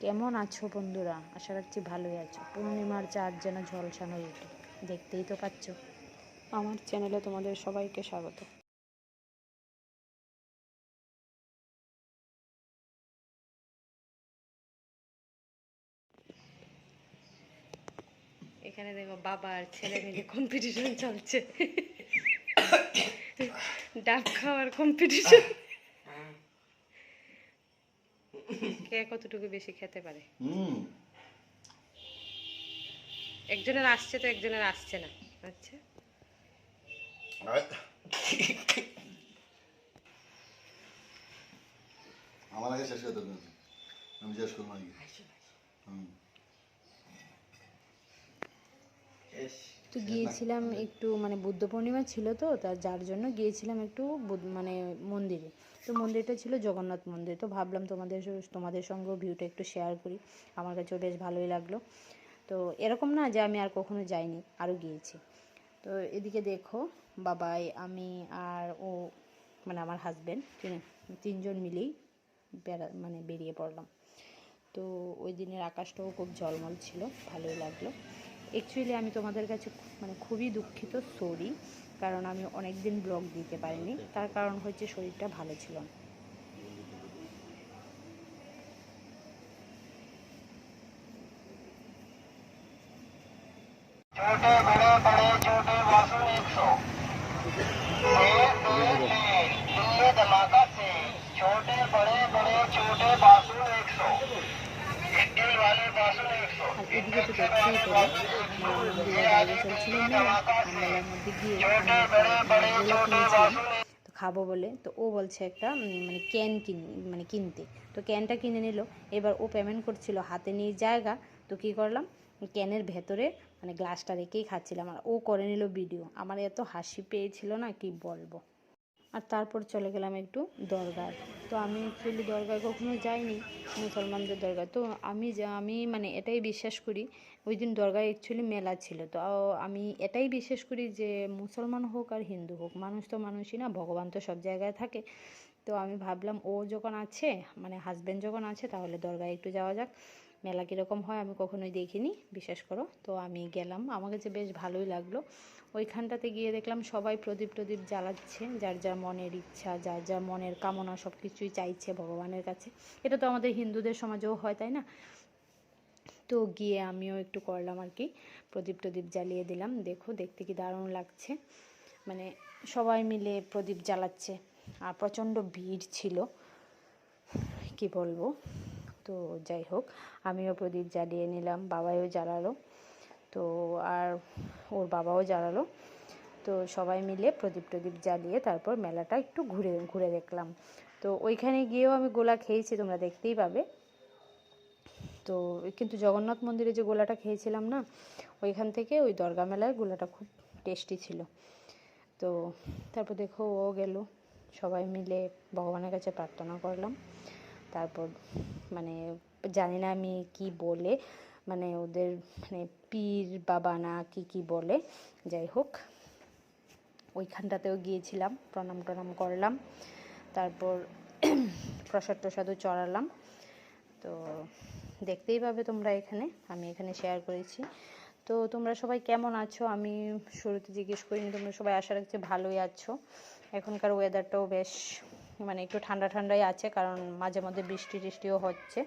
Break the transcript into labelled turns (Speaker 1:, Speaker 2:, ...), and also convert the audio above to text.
Speaker 1: কেমন আছো বন্ধুরা? আশা রাখছি ভালোই আছো। পূর্ণিমার চাঁদ যেন ঝলসানো রুটি। দেখতেই তো পাচ্ছ।
Speaker 2: আমার চ্যানেলে তোমাদের সবাইকে স্বাগত।
Speaker 1: এখানে দেখো বাবা আর ছেলে মিলে কম্পিটিশন চলছে। ডাব খাওয়ার কম্পিটিশন কে কতটুকু বেশি খেতে পারে? একজনের আসছে তো একজনের আসছে না। আচ্ছা।
Speaker 3: আমার আগে শেষ করতে আমি শেষ করব আগে। হুম।
Speaker 1: তো গিয়েছিলাম একটু মানে বুদ্ধ পূর্ণিমা ছিল তো তার যার জন্য গিয়েছিলাম একটু মানে মন্দিরে। তো মন্দিরটা ছিল জগন্নাথ মন্দির, তো ভাবলাম তোমাদের তোমাদের সঙ্গেও ভিউটা একটু শেয়ার করি। আমার কাছেও বেশ ভালোই লাগল। তো এরকম না যে আমি আর কখনো যাইনি, আরও গিয়েছি। তো এদিকে দেখো, বাবাই, আমি আর ও মানে আমার হাজব্যান্ড তিনজন মিলেই বেড়া মানে বেরিয়ে পড়লাম। তো ওই দিনের আকাশটাও খুব ঝলমল ছিল, ভালোই লাগল। অ্যাকচুয়ালি আমি তোমাদের কাছে মানে খুবই দুঃখিত সরি কারণ আমি অনেক দিন ব্লগ দিতে পারিনি। তার কারণ হচ্ছে শরীরটা ভালো ছিল না। আর এদিকে তো তো খাব বলে, তো ও বলছে একটা মানে ক্যান কিন মানে কিনতে। তো ক্যানটা কিনে নিল, এবার ও পেমেন্ট করছিল হাতে নিয়ে জায়গা। তো কী করলাম, ক্যানের ভেতরে মানে গ্লাসটা রেখেই খাচ্ছিলাম। আর ও করে নিল ভিডিও আমার এত হাসি পেয়েছিল না, কি বলব। আর তারপর চলে গেলাম একটু দরগায়। তো আমি অ্যাকচুয়ালি দরগায় কখনো যাইনি, মুসলমানদের দরগায়। তো আমি যা, আমি মানে এটাই বিশ্বাস করি ওই দিন দরগায় অ্যাকচুয়ালি মেলা ছিল। তো আমি এটাই বিশ্বাস করি যে মুসলমান হোক আর হিন্দু হোক, মানুষ তো মানুষই না, ভগবান তো সব জায়গায় থাকে। তো আমি ভাবলাম ও যখন আছে মানে হাজব্যান্ড যখন আছে, তাহলে দরগায় একটু যাওয়া যাক। মেলা কীরকম হয় আমি কখনোই দেখিনি, বিশ্বাস করো। তো আমি গেলাম আমার কাছে বেশ ভালোই লাগল। ওইখানটাতে গিয়ে দেখলাম সবাই প্রদীপ প্রদীপ জ্বালাচ্ছে, যার যার মনের ইচ্ছা, যার যার মনের কামনা সব কিছুই চাইছে ভগবানের কাছে। এটা তো আমাদের হিন্দুদের সমাজেও হয়, তাই না? তো গিয়ে আমিও একটু করলাম আর কি, প্রদীপ টদীপ জ্বালিয়ে দিলাম। দেখো, দেখতে কি দারুণ লাগছে। মানে সবাই মিলে প্রদীপ জ্বালাচ্ছে, আর প্রচণ্ড ভিড় ছিল, কি বলব? তো যাই হোক, আমিও প্রদীপ জ্বালিয়ে নিলাম, বাবাইও জ্বালালো। তো আর ওর বাবাও জ্বালালো। তো সবাই মিলে প্রদীপ টদীপ জ্বালিয়ে তারপর মেলাটা একটু ঘুরে ঘুরে দেখলাম। তো ওইখানে গিয়েও আমি গোলা খেয়েছি, তোমরা দেখতেই পাবে। তো কিন্তু জগন্নাথ মন্দিরে যে গোলাটা খেয়েছিলাম না, ওইখান থেকে ওই দরগা মেলায় গোলাটা খুব টেস্টি ছিল। তো তারপর দেখো ও গেল। সবাই মিলে ভগবানের কাছে প্রার্থনা করলাম। তারপর মানে জানি না আমি কি বলে মানে ওদের মানে পীর বাবা না কি কি বলে, যাই হোক। ওইখানটাতেও গিয়েছিলাম, প্রণাম টনাম করলাম, তারপর প্রসাদ টসাদও চড়ালাম। তো দেখতেই পাবে তোমরা এখানে, আমি এখানে শেয়ার করেছি। তো তোমরা সবাই কেমন আছো? আমি শুরুতে জিজ্ঞেস করিনি, তোমরা সবাই আশা রাখছি ভালোই আছো। এখনকার ওয়েদারটাও বেশ মানে একটু ঠান্ডা ঠান্ডাই আছে কারণ মাঝে মধ্যে বৃষ্টি টিষ্টিও হচ্ছে।